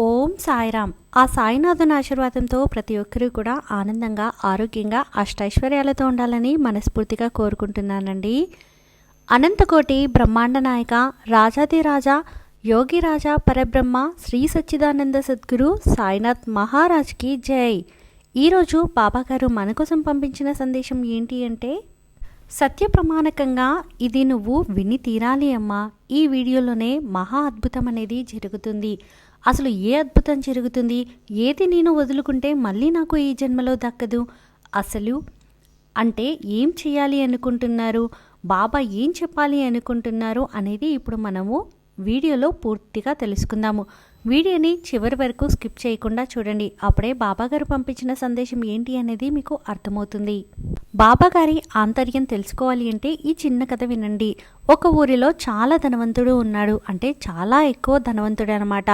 ఓం సాయిరామ్ ఆ సాయినాథుని ఆశీర్వాదంతో ప్రతి ఒక్కరూ కూడా ఆనందంగా ఆరోగ్యంగా అష్టైశ్వర్యాలతో ఉండాలని మనస్ఫూర్తిగా కోరుకుంటున్నానండి. అనంతకోటి బ్రహ్మాండ నాయక రాజాదిరాజా యోగిరాజా పరబ్రహ్మ శ్రీ సచ్చిదానంద సద్గురు సాయినాథ్ మహారాజ్కి జై. ఈరోజు బాబాగారు మన కోసం పంపించిన సందేశం ఏంటి అంటే సత్య ప్రమాణకంగా ఇది నువ్వు విని తీరాలి అమ్మా. ఈ వీడియోలోనే మహా అద్భుతం అనేది జరుగుతుంది. అసలు ఏ అద్భుతం జరుగుతుంది? ఏది నేను వదులుకుంటే మళ్ళీ నాకు ఈ జన్మలో దక్కదు? అసలు అంటే ఏం చేయాలి అనుకుంటున్నారు? బాబా ఏం చెప్పాలి అనుకుంటున్నారు అనేది ఇప్పుడు మనము వీడియోలో పూర్తిగా తెలుసుకుందాము. వీడియోని చివరి వరకు స్కిప్ చేయకుండా చూడండి. అప్పుడే బాబాగారు పంపించిన సందేశం ఏంటి అనేది మీకు అర్థమవుతుంది. బాబాగారి ఆంతర్యం తెలుసుకోవాలి అంటే ఈ చిన్న కథ వినండి. ఒక ఊరిలో చాలా ధనవంతుడు ఉన్నాడు. అంటే చాలా ఎక్కువ ధనవంతుడు అనమాట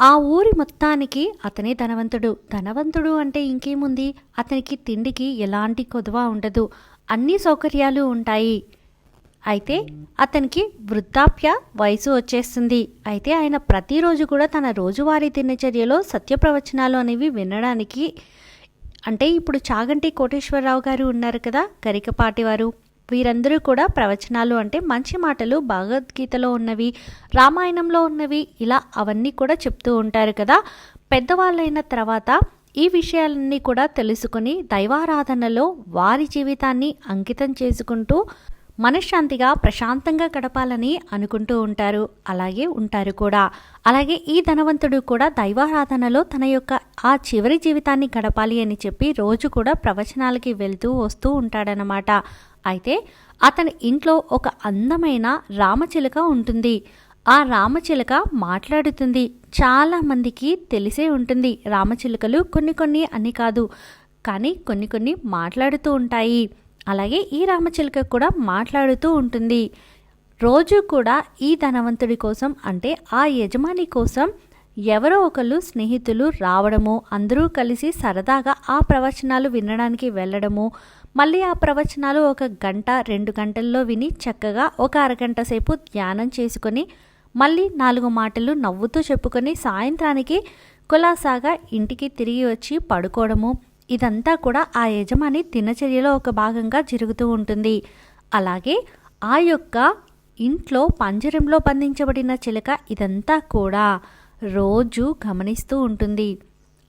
ఆ ఊరి మొత్తానికి అతనే ధనవంతుడు. ధనవంతుడు అంటే ఇంకేముంది? అతనికి తిండికి ఎలాంటి కొదువ ఉండదు. అన్ని సౌకర్యాలు ఉంటాయి. అయితే అతనికి వృద్ధాప్య వయసు వచ్చేస్తుంది. అయితే ఆయన ప్రతిరోజు కూడా తన రోజువారీ దినచర్యలో సత్య ప్రవచనాలు అనేవి వినడానికి అంటే ఇప్పుడు చాగంటి కోటేశ్వరరావు గారు ఉన్నారు కదా గరికపాటి వారు. వీరందరూ కూడా ప్రవచనాలు అంటే మంచి మాటలు భగవద్గీతలో ఉన్నవి రామాయణంలో ఉన్నవి ఇలా అవన్నీ కూడా చెప్తూ ఉంటారు కదా. పెద్దవాళ్ళైన తర్వాత ఈ విషయాలన్నీ కూడా తెలుసుకుని దైవారాధనలో వారి జీవితాన్ని అంకితం చేసుకుంటూ మనశ్శాంతిగా ప్రశాంతంగా గడపాలని అనుకుంటూ ఉంటారు. అలాగే ఉంటారు కూడా. అలాగే ఈ ధనవంతుడు కూడా దైవారాధనలో తన యొక్క ఆ చివరి జీవితాన్ని గడపాలి అని చెప్పి రోజు కూడా ప్రవచనాలకి వెళ్తూ వస్తూ ఉంటాడనమాట అయితే అతని ఇంట్లో ఒక అందమైన రామచిలుక ఉంటుంది. ఆ రామచిలుక మాట్లాడుతుంది. చాలా మందికి తెలిసే ఉంటుంది. రామచిలుకలు కొన్ని కొన్ని అని కాదు కానీ కొన్ని కొన్ని మాట్లాడుతూ ఉంటాయి. అలాగే ఈ రామచిలుక కూడా మాట్లాడుతూ ఉంటుంది. రోజు కూడా ఈ ధనవంతుడి కోసం అంటే ఆ యజమాని కోసం ఎవరో ఒకళ్ళు స్నేహితులు రావడము అందరూ కలిసి సరదాగా ఆ ప్రవచనాలు వినడానికి వెళ్ళడము మళ్ళీ ఆ ప్రవచనాలు ఒక గంట రెండు గంటల్లో విని చక్కగా ఒక అరగంట సేపు ధ్యానం చేసుకొని మళ్ళీ నాలుగు మాటలు నవ్వుతూ చెప్పుకొని సాయంత్రానికి కులాసాగా ఇంటికి తిరిగి వచ్చి పడుకోవడము. ఇదంతా కూడా ఆ యజమాని దినచర్యలో ఒక భాగంగా జరుగుతూ ఉంటుంది. అలాగే ఆ యొక్క ఇంట్లో పంజరంలో బంధించబడిన చిలక ఇదంతా కూడా రోజు గమనిస్తూ ఉంటుంది.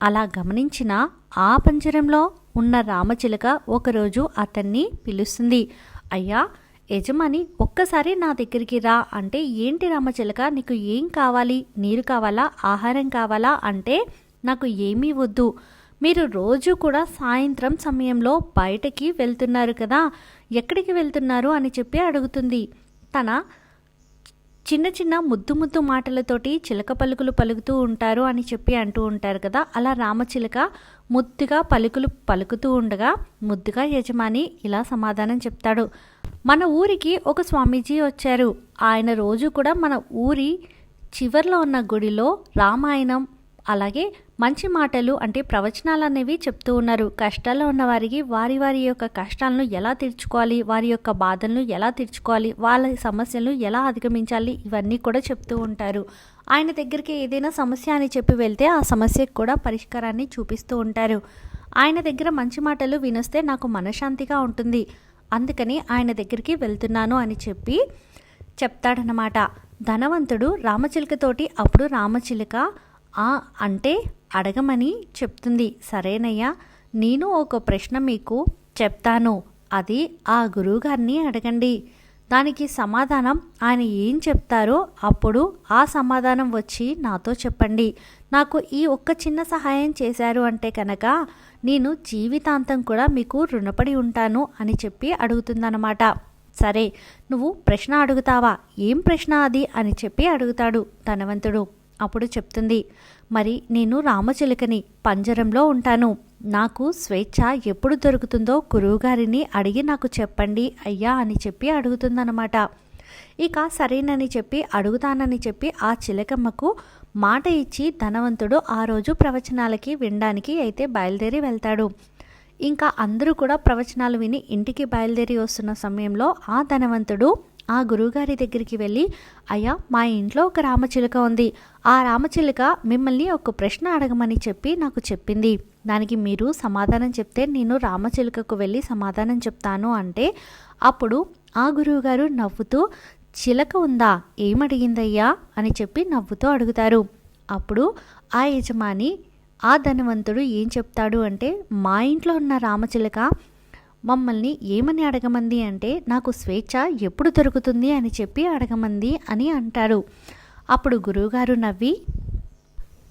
అలా గమనించిన ఆ పంజరంలో ఉన్న రామచిలక ఒకరోజు అతన్ని పిలుస్తుంది. అయ్యా యజమాని ఒక్కసారి నా దగ్గరికి రా. అంటే ఏంటి రామచిలక? నీకు ఏం కావాలి? నీరు కావాలా? ఆహారం కావాలా? అంటే నాకు ఏమీ వద్దు. మీరు రోజు కూడా సాయంత్రం సమయంలో బయటకి వెళ్తున్నారు కదా. ఎక్కడికి వెళ్తున్నారు? అని చెప్పి అడుగుతుంది. తన చిన్న చిన్న ముద్దు ముద్దు మాటలతోటి చిలక పలుకులు పలుకుతూ ఉంటారు అని చెప్పి అంటూ ఉంటారు కదా. అలా రామచిలక ముద్దుగా పలుకులు పలుకుతూ ఉండగా ముద్దుగా యజమాని ఇలా సమాధానం చెప్తాడు. మన ఊరికి ఒక స్వామీజీ వచ్చారు. ఆయన రోజు కూడా మన ఊరి చివర్లో ఉన్న గుడిలో రామాయణం అలాగే మంచి మాటలు అంటే ప్రవచనాలు అనేవి చెప్తూ ఉన్నారు. కష్టాల్లో ఉన్న వారికి వారి వారి యొక్క కష్టాలను ఎలా తీర్చుకోవాలి? వారి యొక్క బాధలను ఎలా తీర్చుకోవాలి? వాళ్ళ సమస్యలను ఎలా అధిగమించాలి? ఇవన్నీ కూడా చెప్తూ ఉంటారు. ఆయన దగ్గరికి ఏదైనా సమస్య అని చెప్పి వెళ్తే ఆ సమస్యకు కూడా పరిష్కారాన్ని చూపిస్తూ ఉంటారు. ఆయన దగ్గర మంచి మాటలు వినొస్తే నాకు మనశ్శాంతిగా ఉంటుంది. అందుకని ఆయన దగ్గరికి వెళ్తున్నాను అని చెప్పి చెప్తాడనమాట ధనవంతుడు రామచిలుకతోటి అప్పుడు రామచిలుక ఆ అంటే అడగమని చెప్తుంది. సరేనయ్యా నేను ఒక ప్రశ్న మీకు చెప్తాను. అది ఆ గురువుగారిని అడగండి. దానికి సమాధానం ఆయన ఏం చెప్తారో అప్పుడు ఆ సమాధానం వచ్చి నాతో చెప్పండి. నాకు ఈ ఒక్క చిన్న సహాయం చేశారు అంటే కనుక నేను జీవితాంతం కూడా మీకు రుణపడి ఉంటాను అని చెప్పి అడుగుతుందన్నమాట. సరే నువ్వు ప్రశ్న అడుగుతావా? ఏం ప్రశ్న అది? అని చెప్పి అడుగుతాడు ధనవంతుడు. అప్పుడు చెప్తుంది మరి నేను రామచిలుకని పంజరంలో ఉంటాను. నాకు స్వేచ్ఛ ఎప్పుడు దొరుకుతుందో గురువుగారిని అడిగి నాకు చెప్పండి అయ్యా అని చెప్పి అడుగుతుందన్నమాట. ఇక సరేనని చెప్పి అడుగుతానని చెప్పి ఆ చిలకమ్మకు మాట ఇచ్చి ధనవంతుడు ఆ రోజు ప్రవచనాలకి వినడానికి అయితే బయలుదేరి వెళ్తాడు. ఇంకా అందరూ కూడా ప్రవచనాలు విని ఇంటికి బయలుదేరి వస్తున్న సమయంలో ఆ ధనవంతుడు ఆ గురువుగారి దగ్గరికి వెళ్ళి అయ్యా మా ఇంట్లో ఒక రామచిలుక ఉంది. ఆ రామచిలుక మిమ్మల్ని ఒక ప్రశ్న అడగమని చెప్పి నాకు చెప్పింది. దానికి మీరు సమాధానం చెప్తే నేను రామచిలుకకు వెళ్ళి సమాధానం చెప్తాను అంటే అప్పుడు ఆ గురువుగారు నవ్వుతూ చిలక ఉందా? ఏమడిగిందయ్యా? అని చెప్పి నవ్వుతూ అడుగుతారు. అప్పుడు ఆ యజమాని ఆ ధనవంతుడు ఏం చెప్తాడు అంటే మా ఇంట్లో ఉన్న రామచిలక మమ్మల్ని ఏమని అడగమంది అంటే నాకు స్వేచ్ఛ ఎప్పుడు దొరుకుతుంది అని చెప్పి అడగమంది అని అంటారు. అప్పుడు గురువుగారు నవ్వి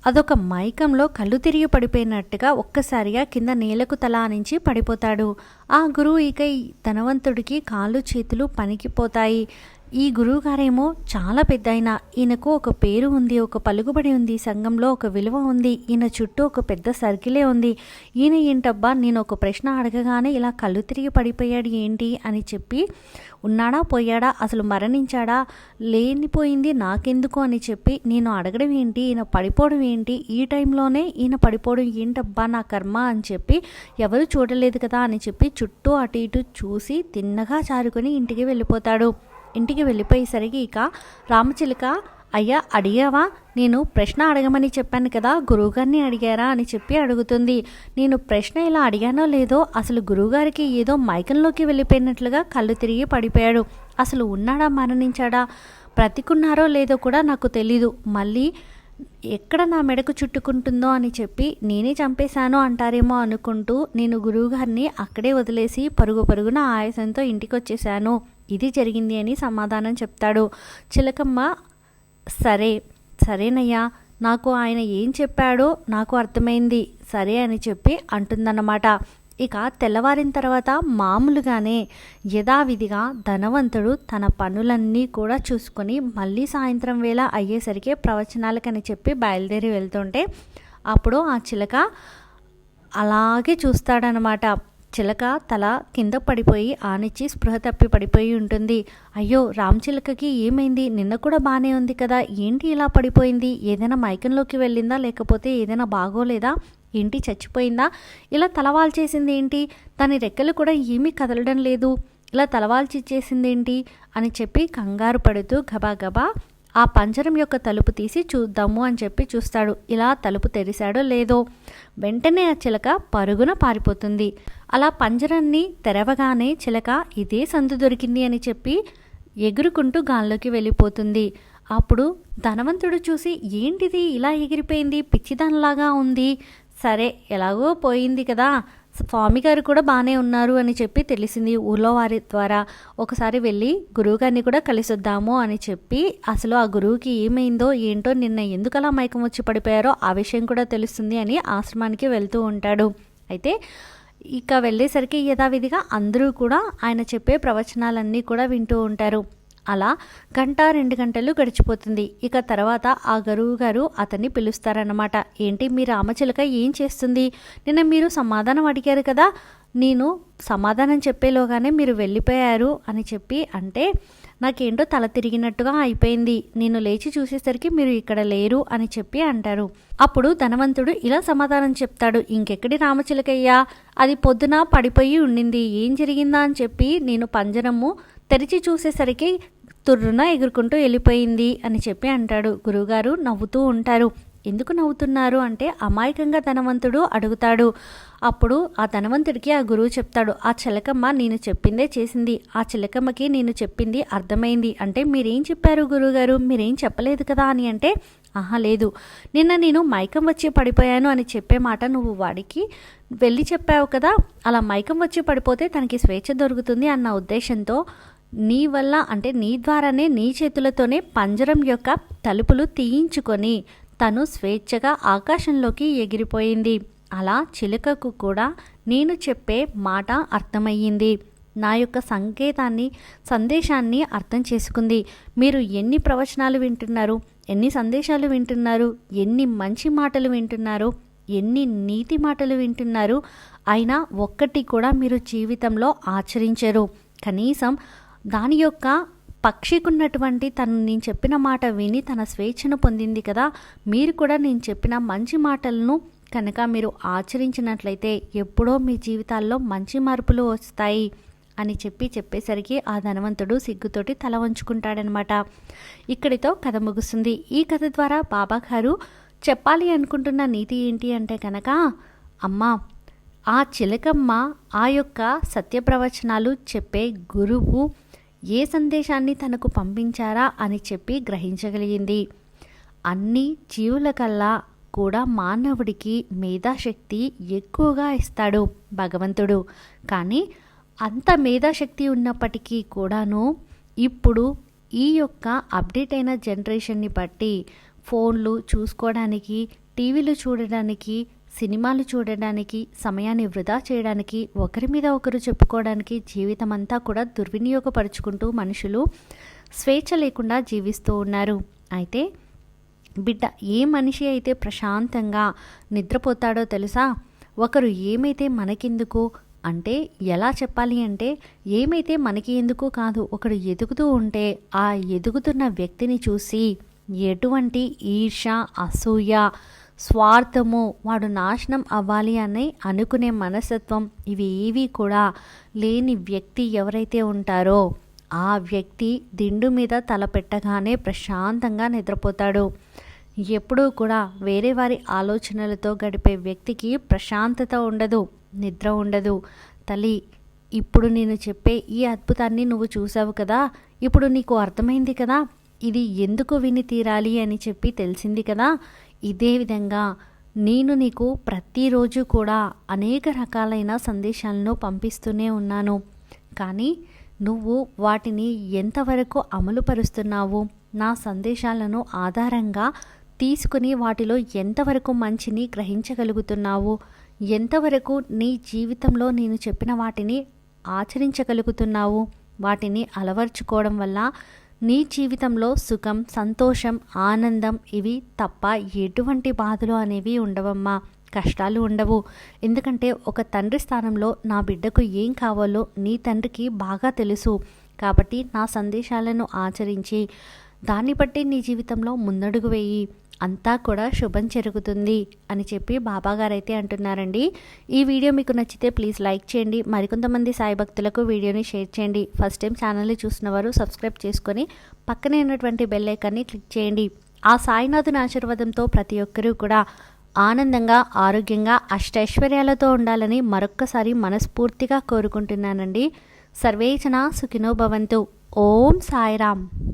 అదొక మైకంలో కళ్ళు తిరిగి పడిపోయినట్టుగా ఒక్కసారిగా కింద నేలకు తలా నుంచి పడిపోతాడు. ఆ గురువు ఇక ధనవంతుడికి కాళ్ళు చేతులు పనికిపోతాయి. ఈ గురువుగారేమో చాలా పెద్ద ఆయన ఈయనకు ఒక పేరు ఉంది ఒక పలుకుబడి ఉంది సంఘంలో ఒక విలువ ఉంది ఈయన చుట్టూ ఒక పెద్ద సర్కిలే ఉంది. ఈయన ఏంటబ్బా నేను ఒక ప్రశ్న అడగగానే ఇలా కళ్ళు తిరిగి పడిపోయాడు ఏంటి అని చెప్పి ఉన్నాడా పోయాడా అసలు మరణించాడా లేనిపోయింది నాకెందుకు? అని చెప్పి నేను అడగడం ఏంటి ఈయన పడిపోవడం ఏంటి ఈ టైంలోనే ఈయన పడిపోవడం ఏంటబ్బా నా కర్మ? అని చెప్పి ఎవరు చూడలేదు కదా? అని చెప్పి చుట్టూ అటు ఇటు చూసి తిన్నగా చారుకొని ఇంటికి వెళ్ళిపోతాడు. ఇంటికి వెళ్ళిపోయేసరికి ఇక రామచిలుక అయ్యా అడిగావా? నేను ప్రశ్న అడగమని చెప్పాను కదా గురువుగారిని అడిగారా? అని చెప్పి అడుగుతుంది. నేను ప్రశ్న ఇలా అడిగానో లేదో అసలు గురువుగారికి ఏదో మైకంలోకి వెళ్ళిపోయినట్లుగా కళ్ళు తిరిగి పడిపోయాడు. అసలు ఉన్నాడా మరణించాడా? బ్రతికున్నారో లేదో కూడా నాకు తెలీదు. మళ్ళీ ఎక్కడ నా మెడకు చుట్టుకుంటుందో అని చెప్పి నేనే చంపేశాను అంటారేమో అనుకుంటూ నేను గురువుగారిని అక్కడే వదిలేసి పరుగు పరుగున ఆయాసంతో ఇంటికి వచ్చేసాను ఇది జరిగింది అని సమాధానం చెప్తాడు. చిలకమ్మ సరే సరేనయ్యా నాకు ఆయన ఏం చెప్పాడో నాకు అర్థమైంది. సరే అని చెప్పి అంటుందన్నమాట. ఇక తెల్లవారిన తర్వాత మామూలుగానే యథావిధిగా ధనవంతుడు తన పనులన్నీ కూడా చూసుకొని మళ్ళీ సాయంత్రం వేళ అయ్యేసరికి ప్రవచనాలకని చెప్పి బయలుదేరి వెళ్తుంటే అప్పుడు ఆ చిలక అలాగే చూస్తాడనమాట చిలక తల కింద పడిపోయి ఆనిచ్చి స్పృహ తప్పి పడిపోయి ఉంటుంది. అయ్యో రామ్ చిలకకి ఏమైంది? నిన్న కూడా బాగానే ఉంది కదా. ఏంటి ఇలా పడిపోయింది? ఏదైనా మైకంలోకి వెళ్ళిందా? లేకపోతే ఏదైనా బాగోలేదా? ఏంటి చచ్చిపోయిందా? ఇలా తలవాల్చేసింది ఏంటి? తన రెక్కలు కూడా ఏమీ కదలడం లేదు. ఇలా తలవాల్చి చేసింది ఏంటి? అని చెప్పి కంగారు పడుతూ గబా ఆ పంజరం యొక్క తలుపు తీసి చూద్దాము అని చెప్పి చూస్తాడు. ఇలా తలుపు తెరిశాడో లేదో? వెంటనే ఆ చిలక పరుగున పారిపోతుంది. అలా పంజరాన్ని తెరవగానే చిలక ఇదే సందు దొరికింది అని చెప్పి ఎగురుకుంటూ గాల్లోకి వెళ్ళిపోతుంది. అప్పుడు ధనవంతుడు చూసి ఏంటిది? ఇలా ఎగిరిపోయింది? పిచ్చిదానిలాగా ఉంది. సరే ఎలాగో పోయింది కదా. స్వామి గారు కూడా బాగానే ఉన్నారు అని చెప్పి తెలిసింది ఊళ్ళో వారి ద్వారా. ఒకసారి వెళ్ళి గురువుగారిని కూడా కలిసొద్దాము అని చెప్పి అసలు ఆ గురువుకి ఏమైందో ఏంటో నిన్న ఎందుకు అలా మైకం వచ్చి పడిపోయారో ఆ విషయం కూడా తెలుస్తుంది అని ఆశ్రమానికి వెళ్తూ ఉంటాడు. అయితే ఇక వెళ్ళేసరికి యథావిధిగా అందరూ కూడా ఆయన చెప్పే ప్రవచనాలన్నీ కూడా వింటూ ఉంటారు. అలా గంట రెండు గంటలు గడిచిపోతుంది. ఇక తర్వాత ఆ గరువు గారు అతన్ని పిలుస్తారన్నమాట. ఏంటి మీ రామచిలక ఏం చేస్తుంది? నిన్న మీరు సమాధానం అడిగారు కదా? నేను సమాధానం చెప్పేలోగానే మీరు వెళ్ళిపోయారు అని చెప్పి అంటే నాకేంటో తల తిరిగినట్టుగా అయిపోయింది. నేను లేచి చూసేసరికి మీరు ఇక్కడ లేరు అని చెప్పి అంటారు. అప్పుడు ధనవంతుడు ఇలా సమాధానం చెప్తాడు. ఇంకెక్కడి రామచిలకయ్యా? అది పొద్దున పడిపోయి ఉండింది. ఏం జరిగిందా? అని చెప్పి నేను పంజరము తెరిచి చూసేసరికి తుర్రున ఎగురుకుంటూ వెళ్ళిపోయింది అని చెప్పి అంటాడు గురువుగారు నవ్వుతూ ఉంటారు. ఎందుకు నవ్వుతున్నారు అంటే అమాయకంగా ధనవంతుడు అడుగుతాడు. అప్పుడు ఆ ధనవంతుడికి ఆ గురువు చెప్తాడు ఆ చిలకమ్మ నేను చెప్పిందే చేసింది. ఆ చిలకమ్మకి నేను చెప్పింది అర్థమైంది. అంటే మీరేం చెప్పారు గురువుగారు? మీరేం చెప్పలేదు కదా? అని అంటే ఆహా లేదు. నిన్న నేను మైకం వచ్చి పడిపోయాను అని చెప్పే మాట నువ్వు వాడికి వెళ్ళి చెప్పావు కదా? అలా మైకం వచ్చి పడిపోతే తనకి స్వేచ్ఛ దొరుకుతుంది అన్న ఉద్దేశంతో నీ వల్ల అంటే నీ ద్వారానే నీ చేతులతోనే పంజరం యొక్క తలుపులు తీయించుకొని తను స్వేచ్ఛగా ఆకాశంలోకి ఎగిరిపోయింది. అలా చిలుకకు కూడా నేను చెప్పే మాట అర్థమయ్యింది. నా యొక్క సంకేతాన్ని సందేశాన్ని అర్థం చేసుకుంది. మీరు ఎన్ని ప్రవచనాలు వింటున్నారు? ఎన్ని సందేశాలు వింటున్నారు? ఎన్ని మంచి మాటలు వింటున్నారు? ఎన్ని నీతి మాటలు వింటున్నారు? అయినా ఒక్కటి కూడా మీరు జీవితంలో ఆచరించరు. కనీసం దాని యొక్క పక్షికున్నటువంటి తను నేను చెప్పిన మాట విని తన స్వేచ్ఛను పొందింది కదా మీరు కూడా నేను చెప్పిన మంచి మాటలను కనుక మీరు ఆచరించినట్లయితే ఎప్పుడో మీ జీవితాల్లో మంచి మార్పులు వస్తాయి అని చెప్పి చెప్పేసరికి ఆ ధనవంతుడు సిగ్గుతోటి తల వంచుకుంటాడనమాట. ఇక్కడితో కథ ముగుస్తుంది. ఈ కథ ద్వారా బాబా గారు చెప్పాలి అనుకుంటున్న నీతి ఏంటి అంటే కనుక అమ్మ ఆ చిలకమ్మ ఆ యొక్క సత్యప్రవచనాలు చెప్పే గురువు ఏ సందేశాన్ని తనకు పంపించారా అని చెప్పి గ్రహించగలిగింది. అన్ని జీవుల కల్లా కూడా మానవుడికి మేధాశక్తి ఎక్కువగా ఇస్తాడు భగవంతుడు. కానీ అంత మేధాశక్తి ఉన్నప్పటికీ కూడాను ఇప్పుడు ఈ యొక్క అప్డేట్ అయిన జనరేషన్ని బట్టి ఫోన్లు చూసుకోవడానికి టీవీలు చూడడానికి సినిమాలు చూడడానికి సమయాన్ని వృధా చేయడానికి ఒకరి మీద ఒకరు చెప్పుకోవడానికి జీవితం అంతా కూడా దుర్వినియోగపరుచుకుంటూ మనుషులు స్వేచ్ఛ లేకుండా జీవిస్తూ ఉన్నారు. అయితే బిడ్డ ఏ మనిషి అయితే ప్రశాంతంగా నిద్రపోతాడో తెలుసా? ఒకరు ఏమైతే మనకెందుకు అంటే ఎలా చెప్పాలి అంటే ఏమైతే మనకి ఎందుకు కాదు ఒకడు ఎదుగుతూ ఉంటే ఆ ఎదుగుతున్న వ్యక్తిని చూసి ఎటువంటి ఈర్ష అసూయ స్వార్థము వాడు నాశనం అవ్వాలి అని అనుకునే మనస్తత్వం ఇవి ఏవి కూడా లేని వ్యక్తి ఎవరైతే ఉంటారో ఆ వ్యక్తి దిండు మీద తల పెట్టగానే ప్రశాంతంగా నిద్రపోతాడు. ఎప్పుడూ కూడా వేరే వారి ఆలోచనలతో గడిపే వ్యక్తికి ప్రశాంతత ఉండదు నిద్ర ఉండదు. తల్లి ఇప్పుడు నేను చెప్పే ఈ అద్భుతాన్ని నువ్వు చూసావు కదా ఇప్పుడు నీకు అర్థమైంది కదా? ఇది ఎందుకు విని తీరాలి అని చెప్పి తెలిసింది కదా. ఇదే విధంగా నేను నీకు ప్రతిరోజు కూడా అనేక రకాలైన సందేశాలను పంపిస్తూనే ఉన్నాను. కానీ నువ్వు వాటిని ఎంతవరకు అమలుపరుస్తున్నావు? నా సందేశాలను ఆధారంగా తీసుకుని వాటిలో ఎంతవరకు మంచిని గ్రహించగలుగుతున్నావు? ఎంతవరకు నీ జీవితంలో నేను చెప్పిన వాటిని ఆచరించగలుగుతున్నావు? వాటిని అలవర్చుకోవడం వల్ల నీ జీవితంలో సుఖం సంతోషం ఆనందం ఇవి తప్ప ఎటువంటి బాధలు అనేవి ఉండవమ్మా. కష్టాలు ఉండవు. ఎందుకంటే ఒక తండ్రి స్థానంలో నా బిడ్డకు ఏం కావాలో నీ తండ్రికి బాగా తెలుసు. కాబట్టి నా సందేశాలను ఆచరించి దాన్ని బట్టి నీ జీవితంలో ముందడుగు వేయి. అంతా కూడా శుభం జరుగుతుంది అని చెప్పి బాబాగారైతే అంటున్నారండి. ఈ వీడియో మీకు నచ్చితే ప్లీజ్ లైక్ చేయండి. మరికొంతమంది సాయి భక్తులకు వీడియోని షేర్ చేయండి. ఫస్ట్ టైం ఛానల్ని చూసిన వారు సబ్స్క్రైబ్ చేసుకొని పక్కనే ఉన్నటువంటి బెల్ ఐకాన్ని క్లిక్ చేయండి. ఆ సాయినాథుని ఆశీర్వాదంతో ప్రతి ఒక్కరూ కూడా ఆనందంగా ఆరోగ్యంగా అష్టైశ్వర్యాలతో ఉండాలని మరొక్కసారి మనస్ఫూర్తిగా కోరుకుంటున్నానండి. సర్వేచన సుఖినో భవంతు. ఓం సాయిరామ్.